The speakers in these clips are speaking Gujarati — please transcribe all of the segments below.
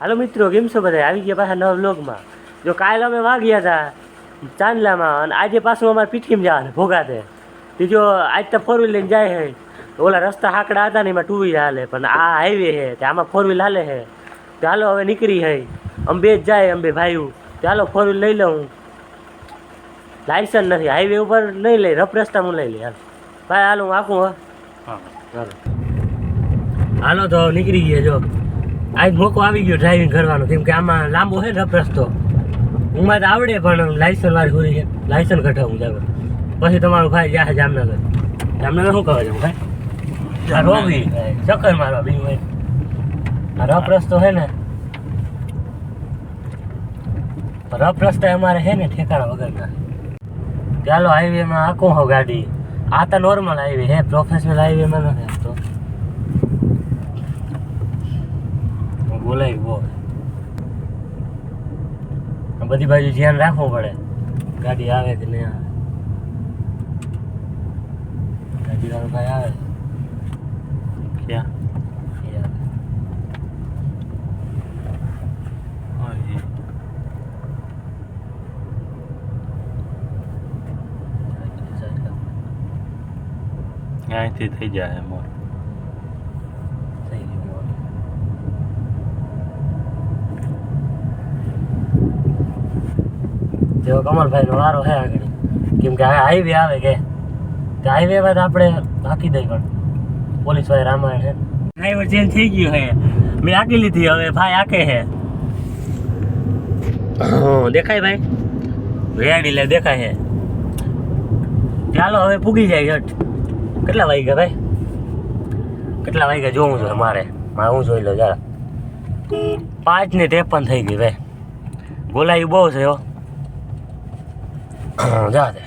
હાલો મિત્રો કેમ છો બધા? આવી ગયા પાછા નવા બ્લોગમાં જો કાલે અમે વાગ્યા હતા ચાંદલામાં અને આજે પાછું અમારે પીઠીમાં જવાનું ભોગાતે તે જો આજ તો ફોર વ્હીલ લઈને જાય છે ઓલા રસ્તા હાકડા હતા ને એમાં ટુ વ્હીલ હાલે પણ આ હાઈવે છે તે આમાં ફોર વ્હીલ હાલે છે તો હાલો હવે નીકળી હૈ. અંબે જ જાય અંબે ભાઈઓ. તો હાલો ફોર વ્હીલ લઈ લઉં. લાયસન્સ નથી હાઈવે ઉપર નહીં લઈ રફ રસ્તા હું લઈ લઈ હાલ. ભાઈ હાલો હું આખું હા. ચાલો હાલો. તો નીકળી ગયા જો. આજ મોકો આવી ગયો ડ્રાઇવિંગ કરવાનો કેમ કે આમાં લાંબો છે ને રસ્તો. હું તો આવડે પણ લાયસન્સ વાળી હોય છે. લાયસન્સ કઢાવું જાવે પછી તમારો ભાઈ જાય જામનગર. જામનગર શું કહે છે ભાઈ? રોવી ચક્કર મારવા બીજું ભાઈ આ રફ રસ્તો છે ને. રફ રસ્તા અમારે છે ને ઠેકાણા વગરના. ચાલો હાઈવેમાં આખું હો ગાડી. આ તો નોર્મલ હાઈવે હે પ્રોફેશનલ હાઈવેમાં નથી આવતો. બોલાય બોલ બધી બાજુ ધ્યાન રાખવું પડે. ગાડી આવે કે નહીં આવે? ગાડી વાળો ભાઈ આવે? ક્યાં. અહીંથી થઈ જાય મોર થઈ ગયું જેવો કમલભાઈનો વારો છે આગળ. કેમ કે હાઈવે આવે કે. હાઈવે માં તો આપણે હાકી દઈ પણ. પોલીસ ભાઈ રામાયણ છે. ડ્રાઈવર ચેન્જ થઈ ગયો છે મેં હાકી લીધી હવે ભાઈ હાકે છે દેખાય ભાઈ? રેડી લે દેખાય છે ચાલો હવે પૂગી જાય ઘટ કેટલા વાગ્યા ભાઈ? કેટલા વાગ્યા જોવું જોઈએ મારે મારે હું જોઈ લો જરા પાંચ ને ત્રેપન થઈ ગઈ ભાઈ. ગોલાઈ બહુ છે હો. જા દે.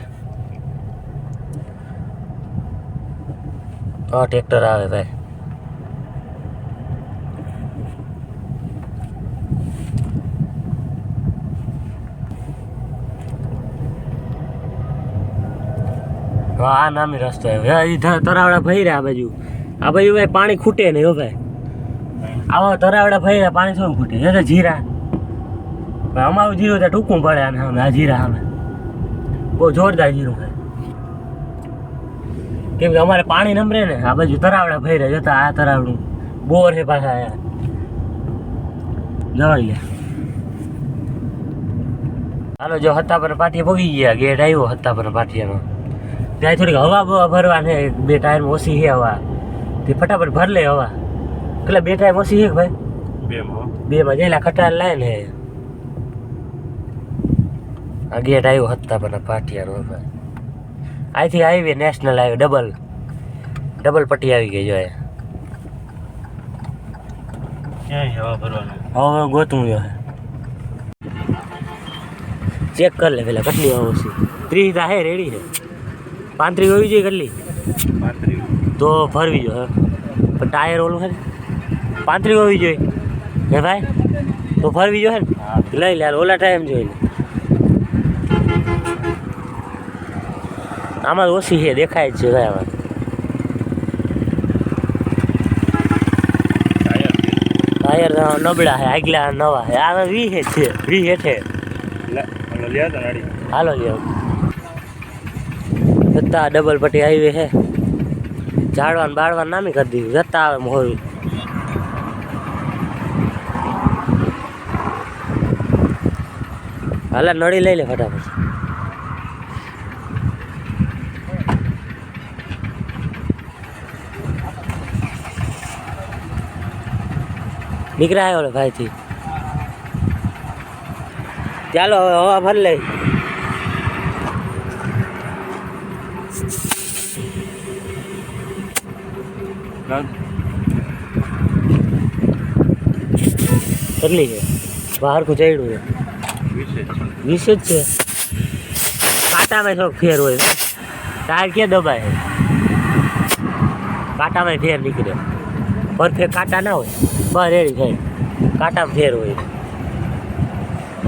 હા ટ્રેક્ટર આવે ભાઈ. આ નામી રસ્તો તરાવડા ભાઈ રહ્યા આ બાજુ. આ બાજુ ભાઈ પાણી ખૂટે નહીં હો ભાઈ. આવા તરાવડા ભાઈ પાણી શું ખૂટે. એ તો જીરા. અમારું જીરો ત્યાં ટૂંકું પડે આને આ જીરા સામે. બહુ જોરદાર જીરું છે કેમ કે અમારે પાણી નમરે ને આ બાજુ તરાવડા ફેરે જતા આ તરાવડું બોર છે પાછા જવાઈ લે હાલો જો હત્તા પર પાટીએ ભોગી ગયા ગેટ આવ્યો હત્તા પર પાટીયાનો. ત્યાં થોડીક હવા બવા ભરવા ને બે ટાયર ઓછી છે હવા. તે ફટાફટ ભર લે હવા. કેટલા બે ટાયર ઓછી છે ભાઈ? બે મો. બે માં જેલા ખટાર લાય ને. આ ગેટ આવ્યો હતા પણ પાટિયાનો ભાઈ. અહીંથી highway national highway double. Double પટ્ટી આવી ગઈ જોઈએ હવા ગોતવું જો ચેક કર લે પેલા કેટલી આવું છે. ત્રીસ હે રેડી છે. પાંત્રીસ હોવી જોઈએ કેટલી? તો ફરવી જો હે. પણ ટાયર ઓલું છે પાંત્રીસ હોવી જોઈએ. હે ભાઈ? તો ફરવી જોઈએ ને. લઈ લે ઓલા ટાઈમ જોઈ લે. આમાં ઓછી છે દેખાય જ છે ભાઈ ટાયર નબળા છે આગલા નવા છે આવે વી હે છે, વી હેઠે. હાલો લ્યો. જતા ડબલ પટ્ટી હાઈવે છે ઝાડવાન બાળવાન નામી કરી દીધું, જતા આવે મોરું હાલા નળી લઈ લે ફટાફટ. નીકળ્યા આવ્યો ભાઈથી. ચાલો હવે હવા ભર લઈ. કેટલી છે? બહાર કું ચડ્યું છે. વીસ જ છે. કાંટામાં થોડોક ફેર હોય ટાયર ક્યાં દબાય? કાંટામાં ફેર નીકળે. પરફેક્ટ કાંટા ના હોય. બહાર રેડી થાય કાંટામાં ફેર હોય.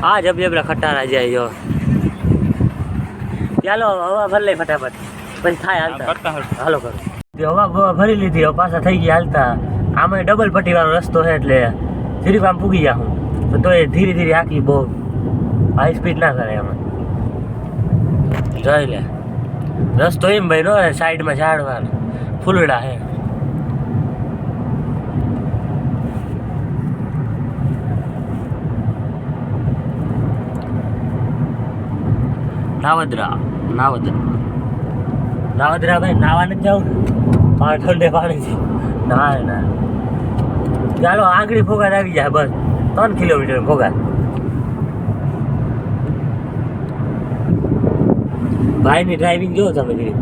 આ જબજબડા ખટારા જાય જો ચાલો હવા ભરી લઈ ફટાફટ. પછી થાય હાલતા. હાલો કરો. હવા બવા ભરી લીધી હવે પાછા થઈ ગયા હાલતા. આમાં ડબલ પટ્ટી વાળો રસ્તો છે એટલે ધીરે આમ પૂગી ગયા હું. તો એ ધીરે ધીરે આખી બહુ. હાઈ સ્પીડ ના કરે એમાં. જોઈ લે. રસ્તો એમ ભાઈ નો સાઈડમાં ઝાડવાનું. ફૂલડા હે નાવદરા નાવદરા. નાવદરા ભાઈ નાવા નથી જાવ પાણી ઠંડે પાણી છે. ના ના. ચાલો આંગળી ફોગાત આવી જાય બસ. ત્રણ કિલોમીટર ફોગાત ભાઈની ડ્રાઇવિંગ જો તમે કીધી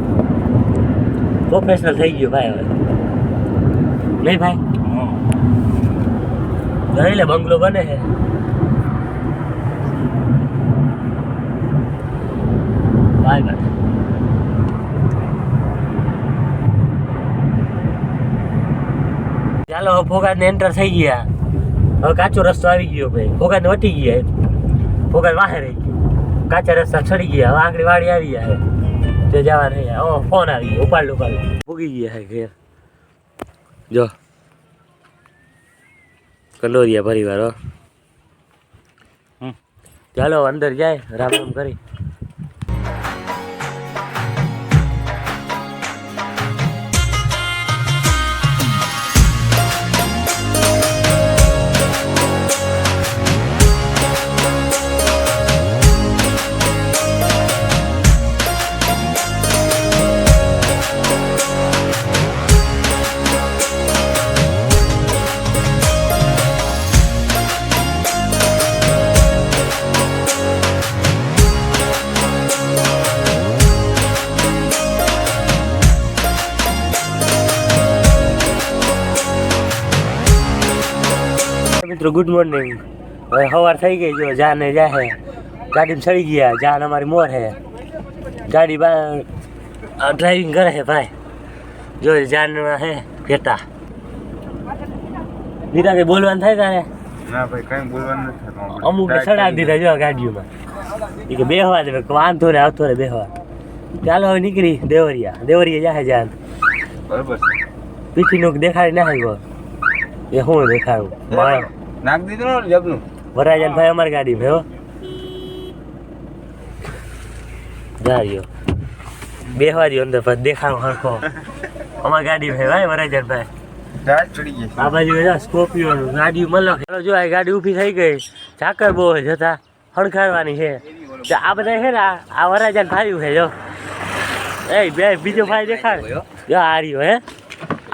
પ્રોફેશનલ થઈ ગયો ભાઈ હવે. નહીં ભાઈ? જોઈ લે બંગલો બને છે. ભાઈ ચાલો ફોગાત ને એન્ટર થઈ ગયા. હવે કાચો રસ્તો આવી ગયો ભાઈ. ફોગાત ને વટી ગયા ફોગાત વાહે રહી ગયો. કાચા રસ્તા ચડી ગયા. હવે આંગળી વાડી આવી ગયા હે તે જવા નહીં ઓ ફોન આવી ગયો. ઉપાડ ઉપાડ ભૂગી ગયા હે ઘેર. જો. કલોરિયા પરિવાર હો. ચાલો અંદર જાય. રામ રામ કરી. મિત્રો ગુડ મોર્નિંગ હવે સવાર થઈ ગઈ જો જાને જા હે. ગાડીમાં ચડી ગયા જાન અમારી મોર હે. ગાડી બા ડ્રાઇવિંગ કરે છે ભાઈ. જો જાનમાં હે ઘેટા દીધા કઈ બોલવાનું થાય તારે? ના ભાઈ કઈ બોલવાનું નથી અમુક ચડાવી દીધા જો ગાડીઓમાં. એ કે બેહવા દે વાંધો ને આવતો રે બેહવા. ચાલો હવે નીકળી દેવરિયા. દેવરિયા જાહે જાન બરોબર પીઠી નું દેખાડી નાખે આવ્યો એ હું દેખાડું? માણસ. નાખ દીધું ને જબનું. વરાજન ભાઈ અમારી ગાડી ભાઈ હો જાર્યો બેહવા દ્યો અંદર પર દેખાડો હરખો. અમારી ગાડી ભાઈ ભાઈ વરાજન ભાઈ. આ બાજુ સ્કોર્પિયો ગાડી મલક. ચાલો જો આ ગાડી ઊભી થઈ ગઈ. ઝાકર બહુ જતા. હણખારવાની છે. તો આ બધા છે ને આ વરાજન ભાઈ છે જો. એ બે બીજો ભાઈ દેખાડ. જો આ રહ્યો હે.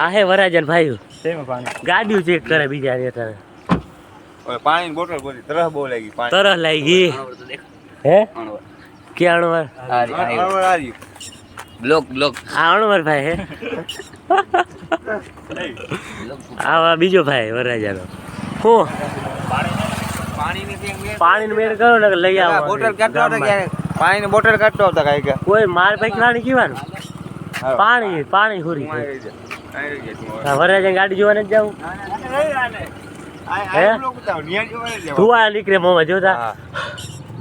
આ હે વરાજન ભાઈ શેમાં ગાડીઓ ચેક કરે બીજા રે તારે ઓય પાણીની બોટલ ગોતી તરસ બહુ લાગી પાણી. તરસ લાગી. હે? કે અણવર અણવર આવી બ્લોક બ્લોક. આ અણવર ભાઈ હે? આવા બીજો ભાઈ વરાજાનો હું. પાણીની મેળ કરો ને લઈ આવો બોટલ કાઢતો હતો ક્યારે પાણીની બોટલ કાઢતો હતો કાંઈ કે. કોઈ માર પૈકી પાણી કીવાનું. પાણી પાણી હુરી જા. જા વરાજાની ગાડી જોવા નથી જવું આ- હે? આ જવાનું. ધુવા નીકળે મોમાં જોતા.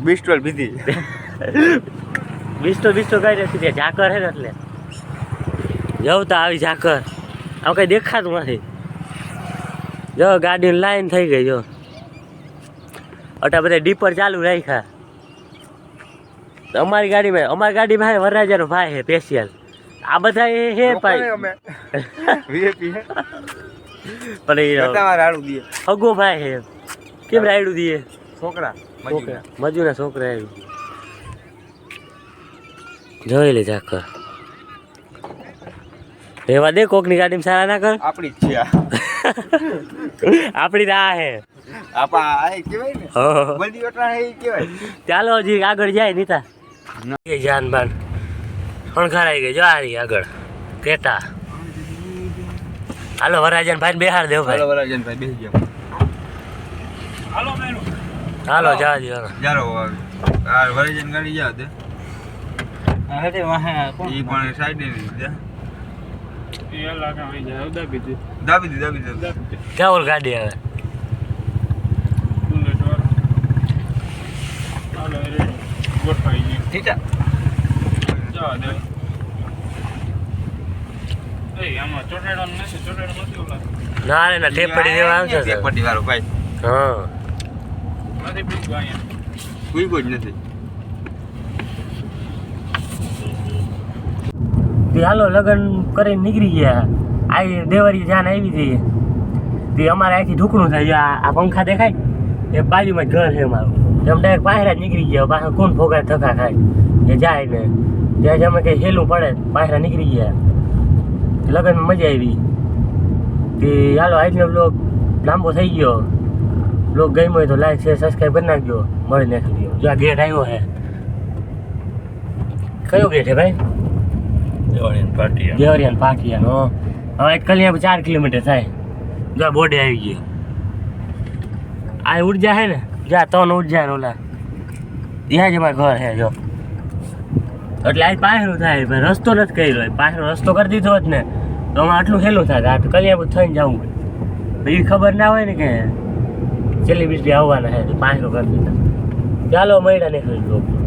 બિસ્ટોલ પીધી બિસ્તો બિસ્ટો કઈ નથી ત્યાં ઝાકર હે ને એટલે. જવતા આવી ઝાકર. આમ કઈ દેખાતું નથી. જો ગાડીની લાઈન થઈ ગઈ જો. અટા બધા ડીપર ચાલુ રાખ્યા. તો અમારી ગાડીમાં અમારી ગાડીમાં વરરાજાનો ભાઈ હે સ્પેશિયલ આ બધા એ હે ભાઈ. પણ એ રાડું દઈએ. હગો ભાઈ હે. કેમ રાયડું દીએ? છોકરા છોકરા. છોકરા આવી જોઈ લે ઝાકર રેવા દે કોકની ગાડીમાં સારા ના કર. આપણી જ છે આપણી તો આ હે. આપા આ કેવાય ને? બધી વટણા હે કેવાય ચાલો હજી આગળ જાય નીતા. જાનબાન. જાન બાન ગઈ. જો આ રહી આગળ. કેટા હાલો વરાજન ભાઈ બેહાર દેવ હાલો ભાઈ વરાજનભાઈ બેસી જાઓ. હાલો જા જી હાલો. જારો આ વરાજન ગાડી જા દે. ઈ પણ સાઈડની દે. ક્યાં ઓલ ગાડી આવે? ઠીક ના રે ના ટેપ પડી દેવા આવશે છે પટ્ટી વાળો ભાઈ. હા. નથી પીતું અહીંયા. કોઈ કોઈ નથી. તે હાલો લગ્ન કરીને નીકળી ગયા. આ દેવરી જાન આવી હતી તે અમારે અહીંથી ઢુકણું થાય આ આ પંખા દેખાય એ બાજુમાં જ ઘર છે અમારું. એમ ડાયરેક્ટ પાયરા નીકળી ગયા પાછા કોણ ભોગા થકા ખાય? એ જાય ને. ત્યાં જ અમે કંઈ હેલું પડે પાયરા નીકળી ગયા. લગ્નમાં મજા આવી. તે હાલો આજનો બ્લોગ લાંબો થઈ ગયો. બ્લોગ ગમ્યો હોય તો લાઈક શેર સબસ્ક્રાઈબ કરી નાખજો. મળી નાખી જો આ ગેટ આવ્યો હે. કયો ગેટ છે ભાઈ? દેવાળીની પાર્ટી દેવરિયાન પાટિયાનો હવે કલ્યાણ ચાર કિલોમીટર થાય. જો આ બોર્ડે આવી ગયો. આ ઊર્જા છે ને? જા ત્રણ ઊર્જા ને ઓલા. ત્યાં જ અમારું ઘર હે જો. એટલે આ પાછળ થાય રસ્તો નથી કર્યો. પાછળ રસ્તો કરી દીધો હોત ને. તો આટલું સહેલું થાય આ કલ્યાણ થઈને જવું બીજી ખબર ના હોય ને કે સેલિબ્રિટી આવવાના છે પાંચ દીધા ચાલો મળ્યા નહીં